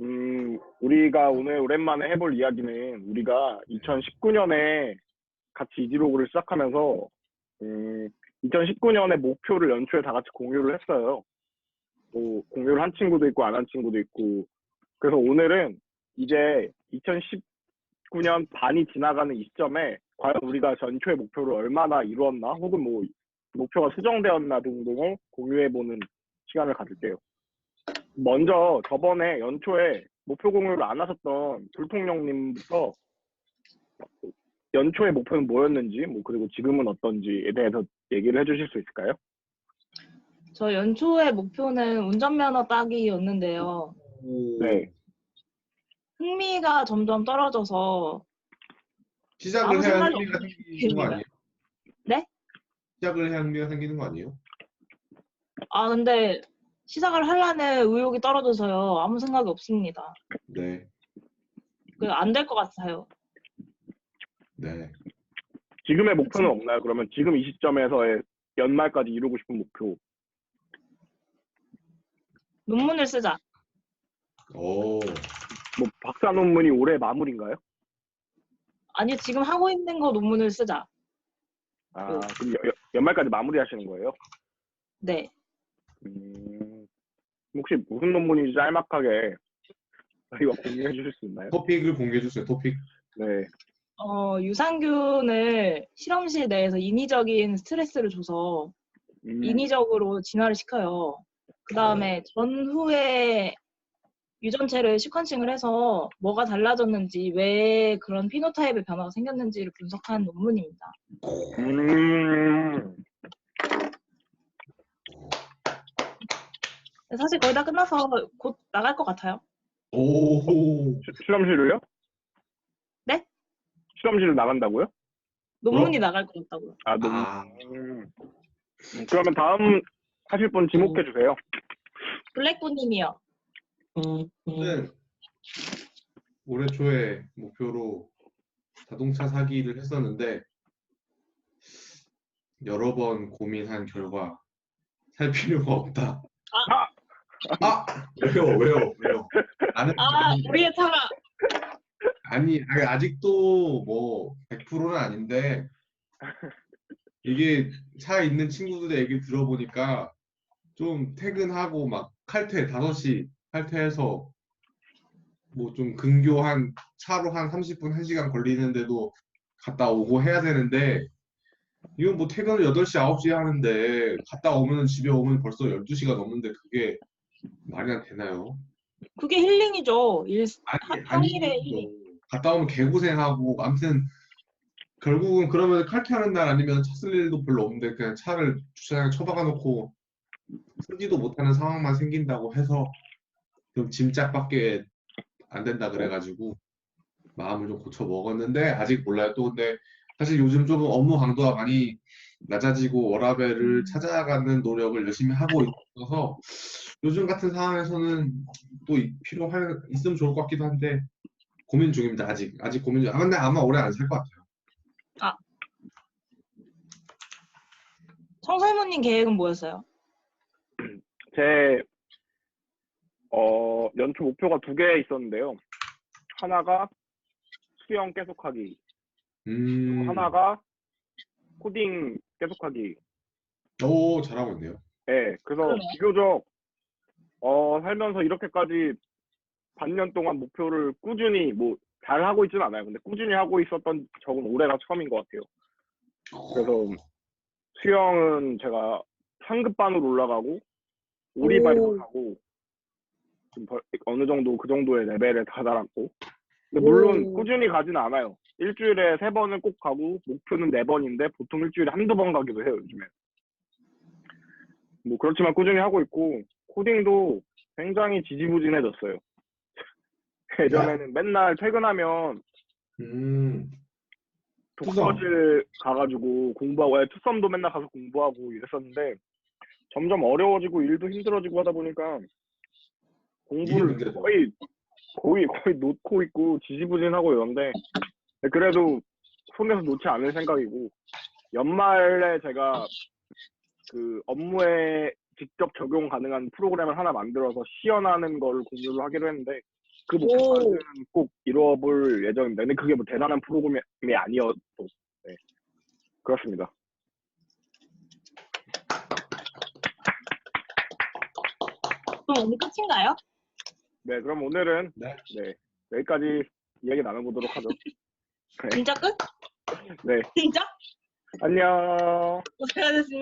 음, 우리가 오늘 오랜만에 해볼 이야기는 우리가 2019년에 같이 이지로그를 시작하면서 음, 2019년의 목표를 연초에 다 같이 공유를 했어요. 뭐 공유를 한 친구도 있고 안 한 친구도 있고 그래서 오늘은 이제 2019년 반이 지나가는 이 시점에 과연 우리가 전초의 목표를 얼마나 이루었나 혹은 뭐 목표가 수정되었나 등등을 공유해보는 시간을 가질게요. 먼저 저번에 연초에 목표 공유를 안 하셨던 불통령님부터 연초의 목표는 뭐였는지 뭐 그리고 지금은 어떤지에 대해서 얘기를 해주실 수 있을까요? 저 연초의 목표는 운전면허 따기였는데요. 오, 네. 흥미가 점점 떨어져서 시작을 아무 해야 생각이 흥미가 생기는 거. 아니에요? 네? 시작을 해야 흥미가 생기는 거 아니에요? 아 근데 시작을 하려는 의욕이 떨어져서요. 아무 생각이 없습니다. 네, 안될 것 같아요. 네. 지금의 목표는 없나요? 그러면 지금 이 시점에서의 연말까지 이루고 싶은 목표. 논문을 쓰자. 오, 뭐 박사 논문이 올해 마무리인가요? 아니 지금 하고 있는 거 논문을 쓰자. 아, 네. 그럼 여- 여- 연말까지 마무리하시는 거예요? 네. 음, 혹시 무슨 논문인지 짤막하게 저희와 공유해 주실 수 있나요? 토픽을 공개해 주세요. 토픽. 네. 어, 유산균을 실험실 내에서 인위적인 스트레스를 줘서 음, 인위적으로 진화를 시켜요. 그 다음에 전후에 유전체를 시퀀싱을 해서 뭐가 달라졌는지 왜 그런 피노타입의 변화가 생겼는지를 분석한 논문입니다. 음, 사실 거의 다 끝나서 곧 나갈 것 같아요. 오, 시- 실험실을요? 네? 실험실을 나간다고요? 논문이 나갈 것 같다고요. 아, 논문. 아, 음, 그러면 다음 하실 분 지목해 주세요. 블랙분님이요. 저는 올해 초에 목표로 자동차 사기를 했었는데 여러 번 고민한 결과 살 필요가 없다. 아, 왜요, 왜요, 왜요? 나는 아, 우리의 차가 아니, 아니, 아직도 뭐 100%는 아닌데 이게 차에 있는 친구들의 얘기 들어보니까 좀 퇴근하고 막 칼퇴 5시 칼퇴해서 뭐 좀 근교 한 차로 한 30분 1시간 걸리는데도 갔다 오고 해야 되는데 이건 뭐 퇴근을 8시 9시에 하는데 갔다 오면 집에 오면 벌써 12시가 넘는데 그게 말이 안 되나요? 그게 힐링이죠. 일, 아니, 평일에 아니, 갔다 오면 개고생하고, 아무튼, 결국은 그러면 칼퇴하는 날 아니면 차 쓸 일도 별로 없는데, 그냥 차를 주차장에 처박아 놓고, 쓰지도 못하는 상황만 생긴다고 해서, 좀 짐짝밖에 안 된다 그래가지고, 마음을 좀 고쳐 먹었는데, 아직 몰라요. 또 근데, 사실 요즘 조금 업무 강도가 많이 낮아지고, 워라밸을 찾아가는 노력을 열심히 하고 있어서, 요즘 같은 상황에서는 또 이- 필요할 있으면 좋을 것 같기도 한데 고민 중입니다 아직 아직 고민 중. 아 근데 아마 오래 안 살 것 같아요. 청설모님 계획은 뭐였어요? 제 어, 연초 목표가 두 개 있었는데요. 하나가 수영 계속하기, 음. 하나가 코딩 계속하기. 오 잘하고 있네요. 예, 그래서 그러네. 비교적 어, 살면서 이렇게까지 반년 동안 목표를 꾸준히 뭐 잘 하고 있지는 않아요. 근데 꾸준히 하고 있었던 적은 올해가 처음인 것 같아요. 그래서 수영은 제가 상급반으로 올라가고 오리발도 오. 하고 좀 벌- 어느 정도 그 정도의 레벨에 다다랐고 근데 물론 오. 꾸준히 가지는 않아요. 일주일에 세 번은 꼭 가고 목표는 네 번인데 보통 일주일에 한두 번 가기도 해요 요즘에. 뭐 그렇지만 꾸준히 하고 있고 코딩도 굉장히 지지부진해졌어요. 예전에는 맨날 퇴근하면 음. 독서실 가가지고 공부하고 예, 투썸도 맨날 가서 공부하고 이랬었는데 점점 어려워지고 일도 힘들어지고 하다 보니까 공부를. 거의 거의 거의 놓고 있고 지지부진하고 이런데 그래도 손에서 놓지 않을 생각이고 연말에 제가 그 업무에 직접 적용 가능한 프로그램을 하나 만들어서 시연하는 걸 공유를 하기로 했는데 그 오. 목표까지는 꼭 이루어볼 예정입니다. 근데 그게 뭐 대단한 프로그램이 아니어도 네. 그렇습니다. 그럼 오늘 끝인가요? 네, 그럼 오늘은 네. 네, 여기까지 이야기 나눠보도록 하죠. 네, 진짜 끝? 네, 진짜? 안녕. 고생하셨습니다.